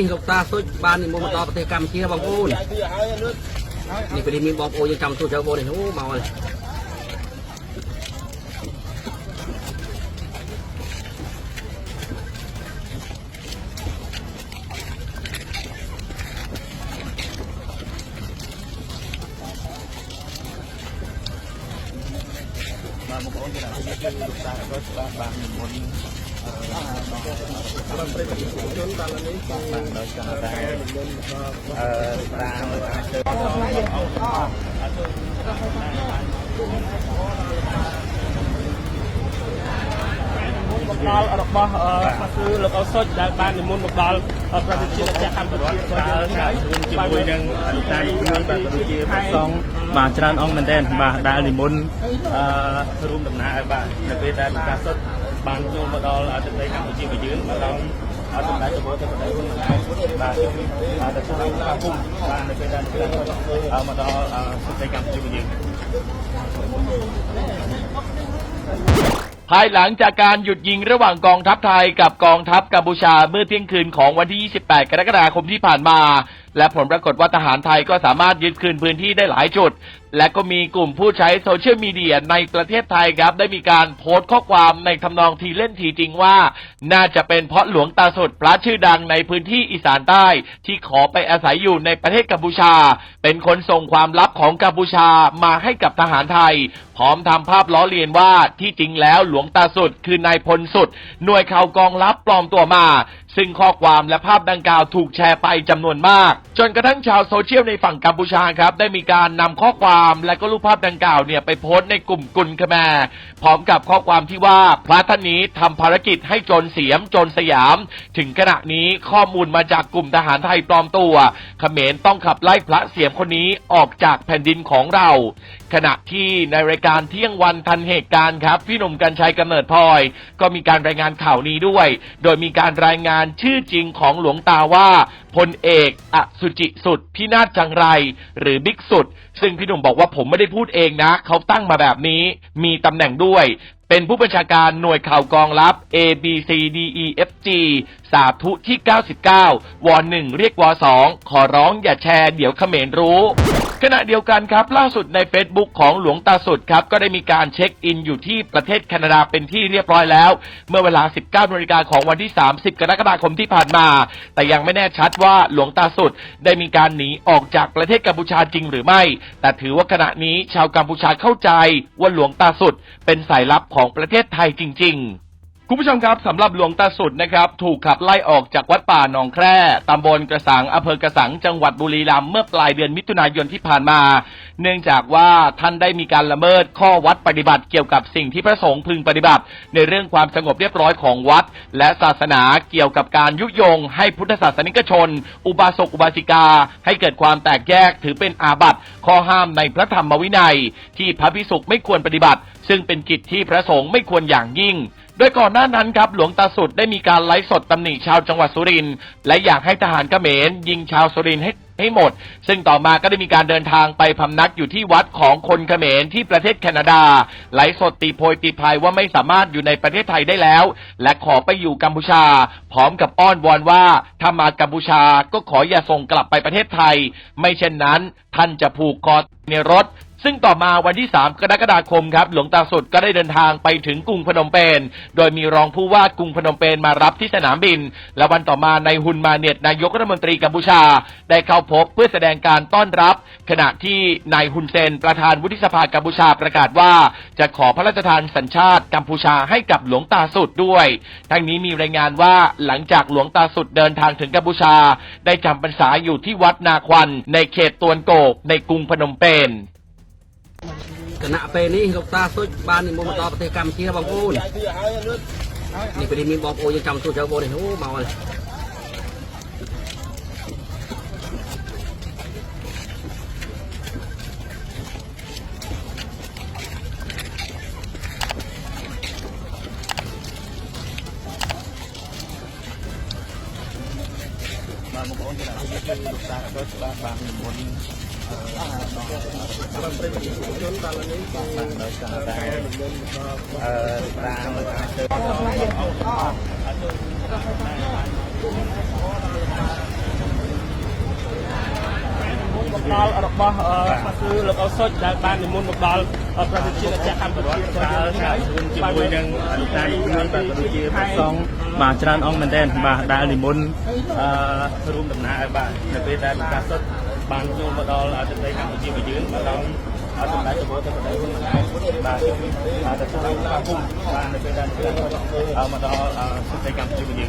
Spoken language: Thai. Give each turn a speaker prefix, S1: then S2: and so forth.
S1: នេះលោកតាសុចបាននិមន្តមកដល់ប្រទេសកម្ពុជាបងប្អូននេះពេលនេះមានបងប្អូនយើងចាំទូចបងប្អូននេះអូមកហើយ
S2: បាទបងប្អូនကျွန်ខ្ញុំគឺលោកតារត់បាទបាននិមន្ត អឺបាទប្រិយមិត្តជនដល់នេះគឺបាទដោយសារតែអឺប្រាំអាចទៅ
S3: មកដល់របស់អឺគឺលោកអសុចដែលបាននិមន្តមកដល់ប្រទេសជាតិកម្ពុជា
S2: តើការជួនជាមួយនឹងអនុតានមួយបាទក៏ដូចជាព្រះសង្ឃបាទច្រើនអង្គមែនទែនបាទដែលនិមន្តអឺរួមដំណើរបាទនៅពេលដែលលោកតាសុត បានចូលមកដល់ប្រទេសកម្ពុជារបស់យើងមកដល់អត់សម្ដេចទៅទៅប្រទេសហ៊ុនម៉ាណែតបាទបាទទៅចូលការគុំបាទនៅពេលដែលលោកតាសុតមកដល់ប្រទេសកម្ពុជារបស់យើង
S4: ภายหลังจากการหยุดยิงระหว่างกองทัพไทยกับกองทัพกัมพูชาเมื่อเที่ยงคืนของวันที่ 28 กรกฎาคมที่ผ่านมา และผลปรากฏว่าทหารไทยก็สามารถยึดคืนพื้นที่ได้หลายจุด และก็มีกลุ่มผู้ใช้โซเชียลมีเดียในประเทศไทยครับ ได้มีการโพสต์ข้อความในทำนองทีเล่นทีจริงว่า น่าจะเป็นเพราะหลวงตาสดพระชื่อดังในพื้นที่อีสานใต้ ที่ขอไปอาศัยอยู่ในประเทศกัมพูชา เป็นคนส่งความลับของกัมพูชามาให้กับทหารไทย พร้อมทำภาพล้อเลียนว่าที่จริงแล้วหลวงตาสุดคือนายพลสุด หน่วยข่าวกองลับปลอมตัวมา ซึ่งข้อความและภาพดังกล่าวถูกแชร์ไปจำนวนมาก จนกระทั่งชาวโซเชียลในฝั่งกัมพูชาครับได้มีการนำข้อความและก็รูปภาพดังกล่าวเนี่ยไปโพสต์ในกลุ่มกุลคแมพร้อมกับข้อความที่ว่าพระท่านนี้ทำภารกิจให้จรเสียมจรสยาม ถึงขณะนี้ข้อมูลมาจากกลุ่มทหารไทยปลอมตัวเขมรต้องขับไล่พระเสียมคนนี้ออกจากแผ่นดินของเรา ขณะที่ในรายการเที่ยงวันทันเหตุการณ์ครับ พี่หนุ่มกัญชัยกำเนิดพลอย ก็มีการรายงานข่าวนี้ด้วย โดยมีการรายงานชื่อจริงของหลวงตาว่าพลเอกอสุจิสุดพินาศจังไร หรือบิ๊กสุด ซึ่งพี่หนุ่มบอกว่าผมไม่ได้พูดเองนะ เขาตั้งมาแบบนี้ มีตำแหน่งด้วยเป็นผู้บัญชาการหน่วยข่าวกองลับ A B C D E F G สาธุที่ 99ว1เรียกว2ขอร้องอย่าแชร์เดี๋ยวเขมรรู้ ขณะเดียวกันครับ ล่าสุดใน Facebook ของหลวงตาสุดครับ ก็ได้มีการเช็คอินอยู่ที่ประเทศแคนาดาเป็นที่เรียบร้อยแล้ว เมื่อเวลา 19นาฬิกาของวันที่ 30 กรกฎาคมที่ผ่านมา แต่ยังไม่แน่ชัดว่าหลวงตาสุดได้มีการหนีออกจากประเทศกัมพูชาจริงหรือไม่ แต่ถือว่าขณะนี้ชาวกัมพูชาเข้าใจว่าหลวงตาสุดเป็นสายลับของประเทศไทยจริง ๆ คุณผู้ชมครับสำหรับหลวงตาสุดนะครับ ถูกขับไล่ออกจากวัดป่าหนองแคร่ตำบลกระสังอำเภอกระสังจังหวัดบุรีรัมย์เมื่อปลายเดือนมิถุนายนที่ผ่านมา เนื่องจากว่าท่านได้มีการละเมิดข้อวัดปฏิบัติเกี่ยวกับสิ่งที่พระสงฆ์พึงปฏิบัติ ในเรื่องความสงบเรียบร้อยของวัด และศาสนาเกี่ยวกับการยุยง ให้พุทธศาสนิกชน อุบาสกอุบาสิกา ให้เกิดความแตกแยกถือเป็นอาบัติข้อห้ามในพระธรรมวินัย ที่พระพิสุไม่ควรปฏิบัติ ซึ่งเป็นกิจที่พระสงฆ์ไม่ควรอย่างยิ่ง โดยก่อนหน้านั้นครับหลวงตาสุดได้มีการไลฟ์สดตำหนิชาวจังหวัดสุรินทร์และอยากให้ทหารเขมรยิงชาวสุรินทร์ให้ให้หมด ซึ่งต่อมาก็ได้มีการเดินทางไปพำนักอยู่ที่วัดของคนเขมรที่ประเทศแคนาดาไลฟ์สดตีโพยตีพายว่าไม่สามารถอยู่ในประเทศไทยได้แล้ว และขอไปอยู่กัมพูชา พร้อมกับอ้อนวอนว่าถ้ามากัมพูชาก็ขออย่าส่งกลับไปประเทศไทย ไม่เช่นนั้น ท่านจะผูกคอในรถ ซึ่งต่อมาวันที่ 3 กรกฎาคมครับ หลวงตาสุดก็ได้เดินทางไปถึงกรุงพนมเปญโดยมีรองผู้ว่ากรุงพนมเปญมารับที่สนามบิน และวันต่อมาในฮุนมาเนียตนายกรัฐมนตรีกัมพูชา ได้เข้าพบเพื่อแสดงการต้อนรับ ขณะที่นายฮุนเซนประธานวุฒิสภากัมพูชาประกาศว่า จะขอพระราชทานสัญชาติกัมพูชาให้กับหลวงตาสุดด้วย ทั้งนี้มีรายงานว่าหลังจากหลวงตาสุดเดินทางถึงกัมพูชา ได้จำพรรษาอยู่ที่วัดนาควัน ในเขตตวนโกกในกรุงพนมเปญ
S1: គណៈពេលនេះលោកតាសុចបាននិមន្តមកដល់ប្រទេសកម្ពុជាបងប្អូននេះពេលនេះមានបងប្អូនយើងចាំទូចបងប្អូននេះអូមកហើយ
S2: បាទបងប្អូនကျွန်ខ្ញុំគឺលោកតារត់បាទបាននិមន្តអឺ បាទប្រិយមិត្តជនដល់នេះគឺបាទដោយសារតែអឺប្រាំអាចទៅ
S3: មកដល់របស់អឺមកគឺលោកអ៊ុសុចដែលបាននិមន្តមកដល់ប្រទេសជាតិចាក់កម្ពុជា
S2: ប្រើការរួមជាមួយនឹងអនុតានជំនួយបាទក៏ដូចជាព្រះសង្ឃបាទច្រើនអង្គមែនទែនបាទដែលនិមន្តអឺរួមដំណើរបាទនៅពេលដែលប្រកាសសុទ្ធ បានចូលមកដល់ទឹកដីកម្ពុជាមកយើងមកដល់អត់សម្ដេចទៅទៅប្រទេសខ្លួនឯងបាទគឺបាទទៅចូលបាទគុំបាទនៅពេលដែលមកដល់ទឹកដីកម្ពុជាមកយើង